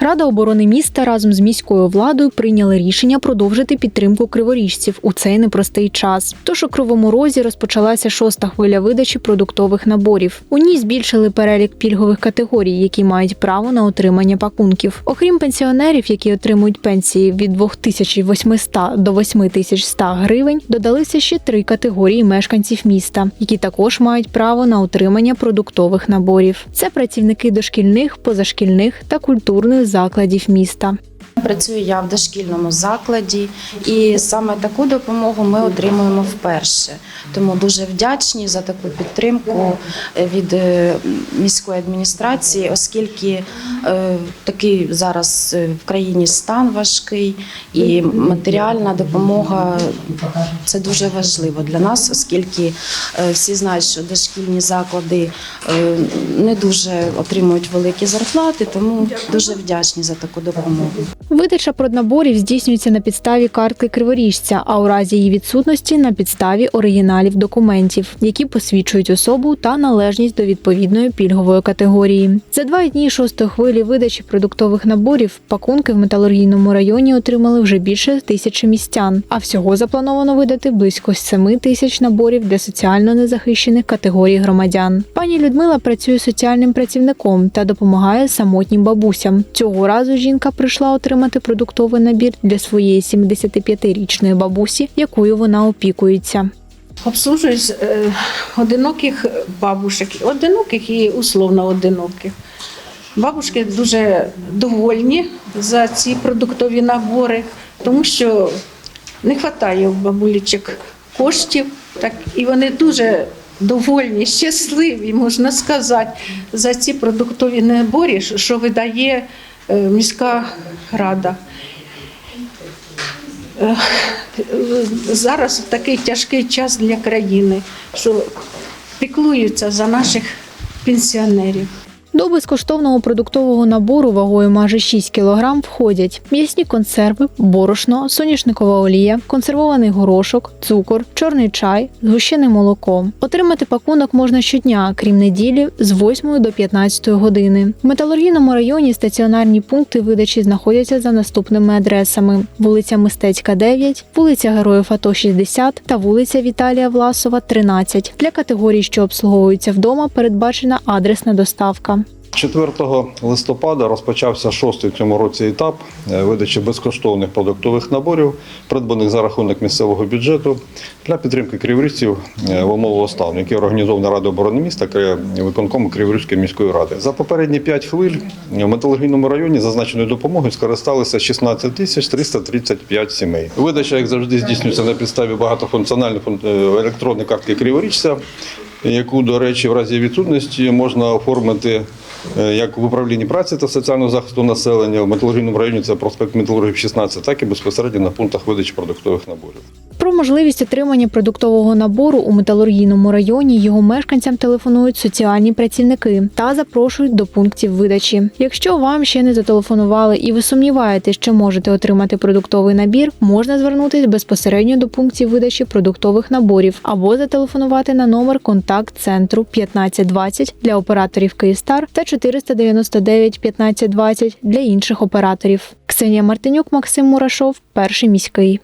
Рада оборони міста разом з міською владою прийняли рішення продовжити підтримку криворіжців у цей непростий час. Тож у Кривому Розі розпочалася шоста хвиля видачі продуктових наборів. У ній збільшили перелік пільгових категорій, які мають право на отримання пакунків. Окрім пенсіонерів, які отримують пенсії від 2800 до 8100 гривень, додалися ще три категорії мешканців міста, які також мають право на отримання продуктових наборів. Це працівники дошкільних, позашкільних та культурних закладів міста. Працюю я в дошкільному закладі, і саме таку допомогу ми отримуємо вперше. Тому дуже вдячні за таку підтримку е, від е, міської адміністрації, оскільки такий зараз е, в країні стан важкий, і матеріальна допомога це дуже важливо для нас, оскільки е, всі знають, що дошкільні заклади е, не дуже отримують великі зарплати, тому дуже вдячні за таку допомогу. Видача проднаборів здійснюється на підставі картки криворіжця, а у разі її відсутності на підставі оригіналів документів, які посвідчують особу та належність до відповідної пільгової категорії. За два дні шостої хвилі видачі продуктових наборів пакунки в металургійному районі отримали вже більше тисячі містян. А всього заплановано видати близько семи тисяч наборів для соціально незахищених категорій громадян. Пані Людмила працює соціальним працівником та допомагає самотнім бабусям. Цього разу жінка прийшла отримати продуктовий набір для своєї 75-річної бабусі, якою вона опікується. Обслужують е, одиноких бабушек, одиноких і условно одиноких. Бабушки дуже довольні за ці продуктові набори, тому що не вистачає у бабулічок коштів, так і вони дуже довольні, щасливі, можна сказати, за ці продуктові набори, що видає е, міська рада. Е, зараз такий тяжкий час для країни, що піклуються за наших пенсіонерів. До безкоштовного продуктового набору вагою майже 6 кг входять м'ясні консерви, борошно, соняшникова олія, консервований горошок, цукор, чорний чай, згущене молоко. Отримати пакунок можна щодня, крім неділі, з 8 до 15 години. В металургійному районі стаціонарні пункти видачі знаходяться за наступними адресами: вулиця Мистецька, 9, вулиця Героїв АТО 60 та вулиця Віталія Власова, 13. Для категорій, що обслуговуються вдома, передбачена адресна доставка. 4 листопада розпочався шостий в цьому році етап е, видачі безкоштовних продуктових наборів, придбаних за рахунок місцевого бюджету для підтримки криворіжців е, в умовах стану, який організована Рада оборони міста виконкому Криворізької міської ради. За попередні 5 хвиль в металургійному районі зазначеною допомогою скористалися 16 тисяч 335 сімей. Видача, як завжди, здійснюється на підставі багатофункціональної фун- е, електронної картки криворіжця яку, до речі, в разі відсутності можна оформити е, як в управлінні праці та соціального захисту населення в металургійному районі це проспект Металургів 16, так і безпосередньо на пунктах видачі продуктових наборів. Про можливість отримання продуктового набору у металургійному районі його мешканцям телефонують соціальні працівники та запрошують до пунктів видачі. Якщо вам ще не зателефонували і ви сумніваєтесь, що можете отримати продуктовий набір, можна звернутися безпосередньо до пунктів видачі продуктових наборів або зателефонувати на номер контакт центру 1520 для операторів Київстар та 499 1520 для інших операторів. Ксенія Мартинюк, Максим Мурашов, перший міський.